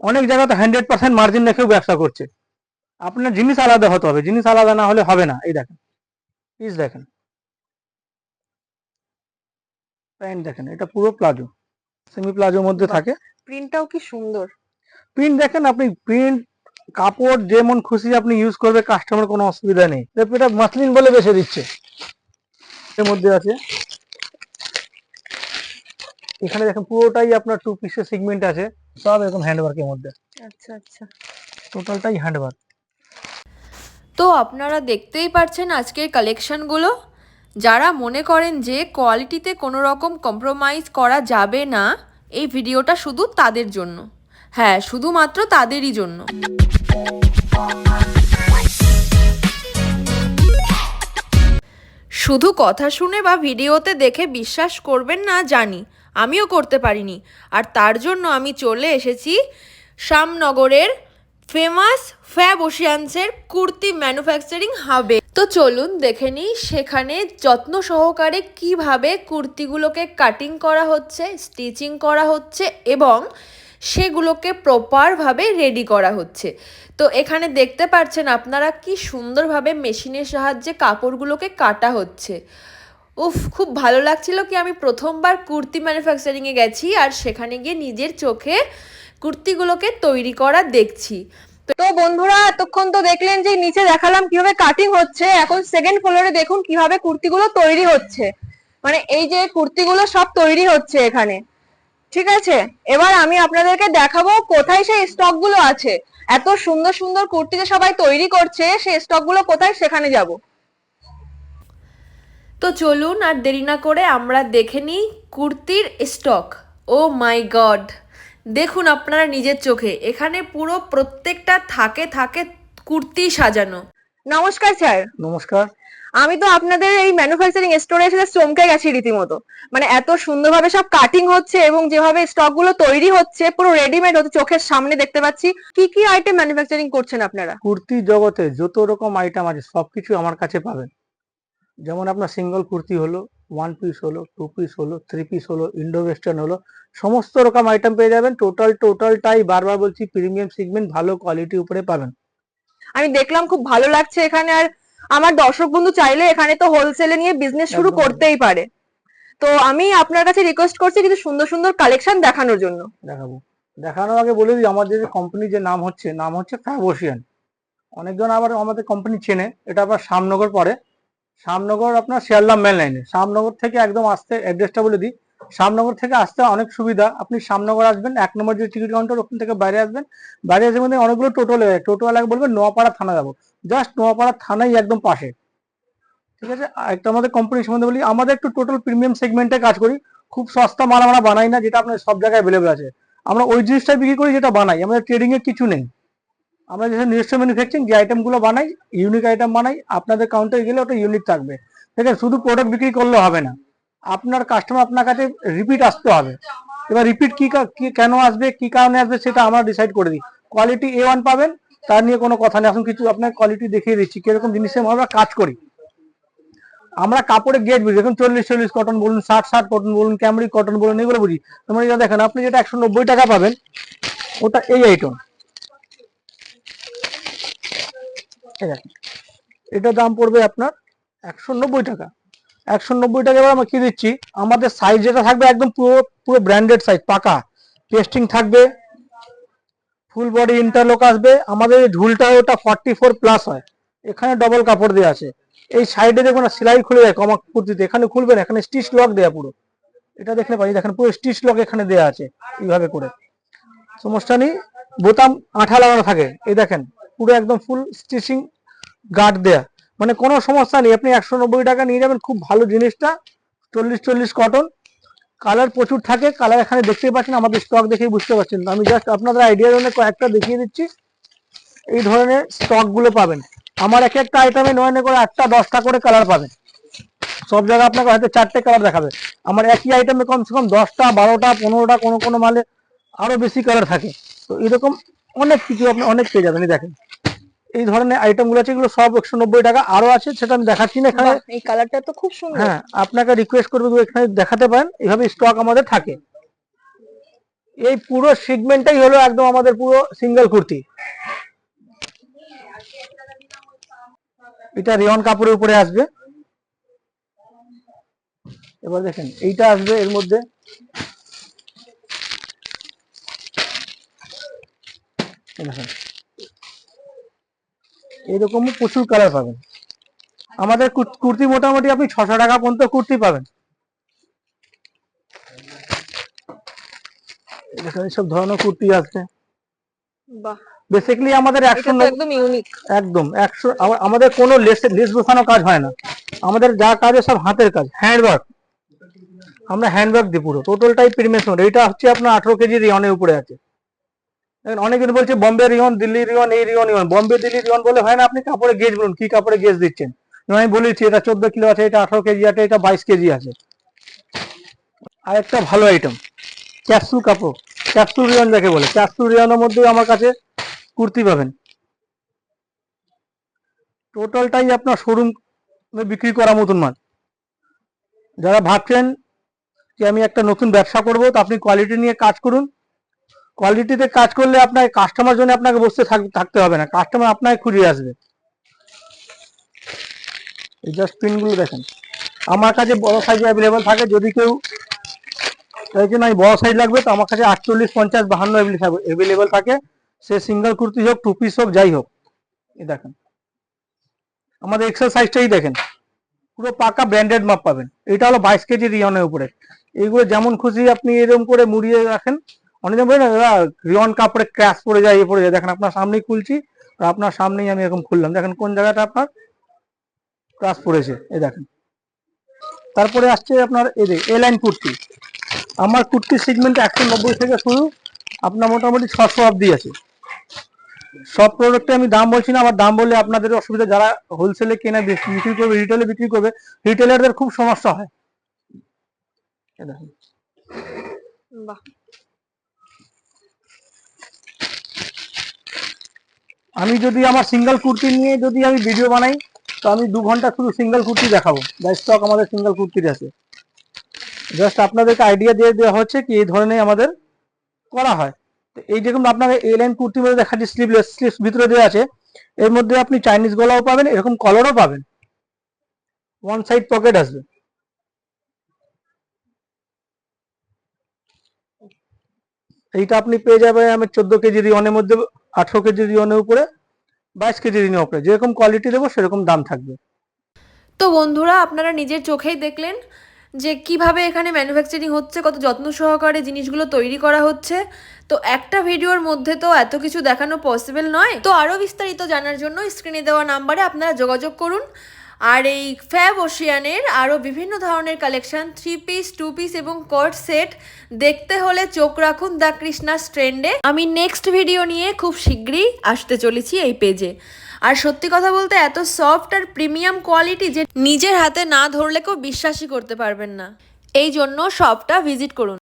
অনেক জায়গাতে hundred percent margin রেখেও ব্যবসা করছে। আপনার জিনিস আলাদা হতে হবে জিনিস আলাদা না হলে হবে না এই দেখেন। পিস দেখেন। প্যান্ট দেখেন এটা পুরো প্লাজো সেমি প্লাজোর মধ্যে থাকে। প্রিন্টটাও কি সুন্দর। প্রিন্ট দেখেন আপনি প্রিন্ট কাপড় যেমন খুশি আপনি ইউজ করবে কাস্টমার কোনো অসুবিধা নেই। এটা মাসলিন বলে বেছে দিচ্ছে। এর মধ্যে আছে। এখানে দেখেন পুরোটাই আপনার টু পিসের সিগমেন্ট আছে। সব এরকম হ্যান্ডওয়ার্কের মধ্যে। আচ্ছা আচ্ছা। টোটালটাই হ্যান্ডওয়ার্ক তো আপনারা দেখতেই পারছেন আজকের কালেকশনগুলো যারা মনে করেন যে কোয়ালিটিতে কোনো রকম কম্প্রোমাইজ করা যাবে না এই ভিডিওটা শুধু তাদের জন্য। হ্যাঁ শুধুমাত্র তাদেরই জন্য। শুধু কথা শুনে বা ভিডিওতে দেখে বিশ্বাস করবেন না জানি। আমিও করতে পারিনি। আর তার জন্য আমি চলে এসেছি শ্যামনগরের ফেমাস ফ্যাব ওশিয়ান্সের কুর্তি ম্যানুফ্যাকচারিং হাবে। তো চলুন দেখে নিই সেখানে যত্ন সহকারে কীভাবে কুর্তিগুলোকে কাটিং করা হচ্ছে স্টিচিং করা হচ্ছে এবং সেগুলোকে প্রপারভাবে রেডি করা হচ্ছে। তো এখানে দেখতে পাচ্ছেন আপনারা কি সুন্দরভাবে মেশিনের সাহায্যে কাপড়গুলোকে কাটা হচ্ছে। উফ, খুব ভালো লাগছিল কি আমি প্রথমবার কুর্তি ম্যানুফ্যাকচারিংয়ে গেছি আর সেখানে গিয়ে নিজের চোখে কুর্তিগুলোকে তৈরি করা দেখছি। তো বন্ধুরা, এতক্ষণ তো দেখলেন যে নিচে দেখালাম কীভাবে কাটিং হচ্ছে, এখন সেকেন্ড ফ্লোরে দেখুন কীভাবে কুর্তিগুলো তৈরি হচ্ছে। মানে এই যে কুর্তিগুলো সব তৈরি হচ্ছে এখানে। ঠিক আছে? এবার আমি আপনাদেরকে দেখাবো কোথায় সেই স্টকগুলো আছে। এত সুন্দর সুন্দর কুর্তি যে সবাই তৈরি করছে, সেই স্টকগুলো কোথায়? সেখানে যাব। তো চলুন আর দেরি না করে আমরা দেখে নিই কুর্তির স্টক। ও মাই গড। দেখুন আপনারা নিজের চোখে এখানে পুরো প্রত্যেকটা থাকে থাকে কুর্তি সাজানো। নমস্কার স্যার। নমস্কার। আমি তো আপনাদের এই ম্যানুফ্যাকচারিং স্টোরে এসে চমকে গেছি রীতিমতো। মানে এত সুন্দরভাবে সব কাটিং হচ্ছে এবং যেভাবে স্টকগুলো তৈরি হচ্ছে পুরো রেডিমেড হচ্ছে চোখের সামনে দেখতে পাচ্ছি। কি কি আইটেম ম্যানুফ্যাকচারিং করছেন আপনারা? কুর্তি জগতে যত রকম আইটেম আছে সবকিছু আমার কাছে পাবেন। যেমন আপনার সিঙ্গল কুর্তি হলো ওয়ান পিস হলো টু পিস হলো থ্রি পিস হলো ইন্ডো ওয়েস্টার্ন হলো সমস্ত রকম আইটেম পেয়ে যাবেন। টোটাল টোটালটাই বারবার বলছি প্রিমিয়াম সিগমেন্ট ভালো কোয়ালিটি উপরে পাবেন। আমি দেখলাম খুব ভালো লাগছে এখানে আর আমার দর্শক বন্ধু চাইলে এখানে তো হোলসেলে নিয়ে বিজনেস শুরু করতেই পারে। তো আমি আপনার কাছে রিকোয়েস্ট করছি কিছু সুন্দর সুন্দর কালেকশন দেখানোর জন্য। দেখাবো। দেখানোর আগে বলে দিই আমাদের যে কোম্পানি যে নাম হচ্ছে নাম হচ্ছে ফ্যাবোসিয়ান অনেকজন আবার আমাদের কোম্পানি চেনে এটা আবার শ্যামনগর পরে। শ্যামনগর আপনার শিয়ালদা মেন লাইনে শ্যামনগর থেকে একদম আসতে অ্যাড্রেসটা বলে দিই। শ্যামনগর থেকে আসতে অনেক সুবিধা। আপনি শ্যামনগর আসবেন, এক নম্বর যে টিকিট কাউন্টার ওখান থেকে বাইরে আসবেন। বাইরে এসে মধ্যে অনেকগুলো টোটো লেগে টোটোওয়ালাকে বলবেন নোয়াপাড়া থানা যাব। জাস্ট নোয়াপাড়া থানাই একদম পাশে। ঠিক আছে? একটা আমাদের কোম্পানি সম্বন্ধে বলি। আমাদের একটু টোটাল প্রিমিয়াম সেগমেন্টে কাজ করি। খুব সস্তা মাল আমরা বানাই না, যেটা আপনার সব জায়গায় অ্যাভেলেবেল আছে। আমরা ওই জিনিসটাই বিক্রি করি, যেটা বানাই। আমাদের ট্রেডিং এর কিছু নেই। আমরা যেসব নিজস্ব ম্যানুফ্যাকচারিং যে আইটেমগুলো বানাই ইউনিক আইটেম বানাই, আপনাদের কাউন্টারে গেলে ওটা ইউনিক থাকবে। ঠিক আছে? শুধু প্রোডাক্ট বিক্রি করলে হবে না। আপনার কাস্টমার আপনার কাছে রিপিট আসতে হবে। এবার রিপিট কি কেন আসবে, কি কারণে আসবে, সেটা আমরা ডিসাইড করে দিই। কোয়ালিটি এ ওয়ান পাবেন, তার নিয়ে কোনো কথা নেই। এখন কিছু আপনার কোয়ালিটি দেখিয়ে দিচ্ছি, কীরকম জিনিসের আমরা কাজ করি। আমরা কাপড়ে গেট বুঝি। এখন চল্লিশ চল্লিশ কটন বলুন, ষাট ষাট কটন বলুন ক্যামরি কটন বলুন, এগুলো বুঝি। তোমরা দেখেন, আপনি যেটা একশো নব্বই টাকা পাবেন, ওটা এই আইটেম এটা দাম পড়বে আপনার একশো নব্বই টাকা। একশো নব্বই টাকা এবার আমরা কি দিচ্ছি? আমাদের সাইজ যেটা থাকবে একদম পুরো পুরো ব্র্যান্ডেড সাইজ পাকা। পেস্টিং থাকবে ফুল বডি ইন্টারলক আসবে। আমাদের ঝুলটা ওটা ফর্টি ফোর প্লাস হয়। এখানে ডবল কাপড় দেওয়া আছে। এই সাইডে দেখুন সেলাই খুলে যায় কমা কুর্তিতে। এখানে খুলবে না, এখানে স্টিচ লক দেওয়া পুরো। এটা দেখলে পাই দেখেন, পুরো স্টিচ লক এখানে দেওয়া আছে, এইভাবে করে। সমস্যা নেই। বোতাম আঠা লাগানো থাকে। এই দেখেন পুরো একদম ফুল স্টিচিং গার্ড দেয়া। মানে কোনো সমস্যা নেই, আপনি একশো নব্বই টাকা নিয়ে যাবেন, খুব ভালো জিনিসটা। চল্লিশ চল্লিশ কটন কালার প্রচুর থাকে কালার এখানে দেখতেই পাচ্ছেন, আমাদের স্টক দেখেই বুঝতে পারছেন। আমি জাস্ট আপনাদের আইডিয়ার জন্য কয়েকটা দেখিয়ে দিচ্ছি। এই ধরনের স্টকগুলো পাবেন। আমার এক একটা আইটেমে নয় নয় করে আটটা, দশটা করে কালার পাবেন। সব জায়গায় আপনাকে হয়তো চারটে কালার দেখাবে। আমার একই আইটেমে কমসে কম দশটা, বারোটা, পনেরোটা কোনো কোনো মালে আরও বেশি কালার থাকে। তো এরকম অনেক কিছু আপনি অনেক পেয়ে যাবেন দেখেন। এই ধরনের আইটেমগুলো আছে এগুলো সব একশো নব্বই টাকা আরও আছে সেটা আমি দেখাচ্ছি না এখানে। এই কালারটা তো খুব সুন্দর। হ্যাঁ আপনাকে রিকোয়েস্ট করব এখানে দেখাতে পারেন এইভাবে স্টক আমাদের থাকে। এই পুরো সেগমেন্টটাই হলো একদম আমাদের পুরো সিঙ্গেল কুর্তি। এটা রিয়ন কাপড়ের উপরে আসবে। এবার দেখেন এইটা আসবে এর মধ্যে। দেখেন। এরকম প্রচুর কালার পাবেন। আমাদের কুর- কুর্তি মোটামুটি আপনি ছশো টাকা পর্যন্ত কুর্তি পাবেন। দেখেন সব ধরনের কুর্তি আছে। বাহ। বেসিক্যালি আমাদের একশো একদম ইউনিক একদম একশো আমাদের কোনো লেস লেস বসানো কাজ হয় না। আমাদের যা কাজ সব হাতের কাজ হ্যান্ডওয়ার্ক আমরা হ্যান্ডওয়ার্ক দিই পুরো। টোটালটাই প্রিমিয়াম এইটা হচ্ছে আপনার আঠারো কেজি রিয়নের উপরে আছে। দেখেন, অনেকজন বলছে, বম্বে রিয়ন দিল্লি রিয়ন এই রিয়ন রিয়ন বম্বে, দিল্লি রিয়ন বলে হয় না, আপনি কাপড়ে গেজ বলুন কি কাপড়ে গেজ দিচ্ছেন? আমি বলেছি, এটা চোদ্দ কিলো আছে, এটা আঠারো কেজি আছে, এটা বাইশ কেজি আছে। আর একটা ভালো আইটেম ক্যাপসুল কাপড়। ক্যাপসুল রিয়ন যাকে বলে ক্যাপসুল রিয়নের মধ্যেও আমার কাছে কুর্তি পাবেন। টোটালটাই আপনার শোরুম বিক্রি করার মতন মাল। যারা ভাবছেন যে আমি একটা নতুন ব্যবসা করব, তো আপনি কোয়ালিটি নিয়ে কাজ করুন। কোয়ালিটিতে কাজ করলে আপনার কাস্টমার জন্য আপনাকে বসতে থাক- থাকতে হবে না। কাস্টমার আপনাকে খুঁজে আসবে। এই জাস্ট পিনগুলো দেখেন। আমার কাছে বড় সাইজ অ্যাভেলেবেল থাকে। যদি কেউ চাইছে না বড় সাইজ লাগবে, তো আমার কাছে আটচল্লিশ, পঞ্চাশ, বাহান্ন অ্যাভেলেবেল থাকে। সে সিঙ্গেল কুর্তি হোক টু পিস হোক, যাই হোক। এই দেখেন। আমাদের এক্সেল সাইজটাই দেখেন। পুরো পাকা ব্র্যান্ডেড মাপ পাবেন। এটা হলো বাইশ কেজি রিয়নের উপরে। এইগুলো যেমন খুশি আপনি এরকম করে মুড়িয়ে রাখেন। অনেকজন বলে না দাদা রিয়ন কাপড়ে ক্র্যাশ পড়ে যায় এ পড়ে যায়। দেখেন আপনার সামনেই খুলছি, আর আপনার সামনেই আমি এরকম খুললাম। দেখেন কোন জায়গাটা আপনার ক্রাশ পড়েছে, এই দেখেন। তারপরে আসছে আপনার এই যে এ লাইন কুর্তি। আমার কুর্তির সেগমেন্ট একশো নব্বই থেকে শুরু, আপনার মোটামুটি ছশো অব্দি আছে। সব প্রোডাক্টে আমি দাম বলছি না, আমার দাম বললে আপনাদের অসুবিধা, যারা হোলসেলে কেনা বিক্রি করবে রিটেলে বিক্রি করবে রিটেলারদের খুব সমস্যা হয়। দেখুন। বাহ। আমি যদি আমার সিঙ্গেল কুর্তি নিয়ে যদি আমি ভিডিও বানাই, তো আমি দু ঘণ্টা শুধু সিঙ্গেল কুর্তি দেখাবো। বাই স্টক আমাদের সিঙ্গেল কুর্তির আছে। জাস্ট আপনাদেরকে আইডিয়া দিয়ে দেওয়া হচ্ছে কি, এই ধরনের আমাদের করা হয়। তো এই যেরকম আপনাকে এই লাইন কুর্তির মধ্যে দেখাচ্ছি স্লিভলেস স্লিভস ভিতরে দেওয়া আছে। এর মধ্যে আপনি চাইনিজ গলাও পাবেন, এরকম কলারও পাবেন। ওয়ান সাইড পকেট আসবে। এইটা আপনি পেয়ে যাবেন, আমি চোদ্দ কেজি রিওনের মধ্যে আঠারো কেজি রিওনের উপরে, বাইশ কেজি রিওনের উপরে। যেরকম কোয়ালিটি দেবো, সেরকম দাম থাকবে। তো বন্ধুরা, আপনারা নিজের চোখেই দেখলেন যে কীভাবে এখানে ম্যানুফ্যাকচারিং হচ্ছে, কত যত্ন সহকারে জিনিসগুলো তৈরি করা হচ্ছে। তো একটা ভিডিওর মধ্যে তো এত কিছু দেখানো পসিবল নয়। তো আরও বিস্তারিত জানার জন্য স্ক্রিনে দেওয়া নাম্বারে আপনারা যোগাযোগ করুন। আর এই ফ্যাব ওশিয়ানের আরও বিভিন্ন ধরনের collection three piece two piece এবং কট সেট দেখতে হলে চোখ রাখুন দ্য কৃষ্ণাস ট্রেন্ডে আমি নেক্সট ভিডিও নিয়ে খুব শীঘ্রই আসতে চলেছি এই পেজে আর সত্যি কথা বলতে এত সফট আর প্রিমিয়াম কোয়ালিটি যে নিজের হাতে না ধরলে কেউ বিশ্বাসই করতে পারবেন না। এই জন্য শপটা ভিজিট করুন।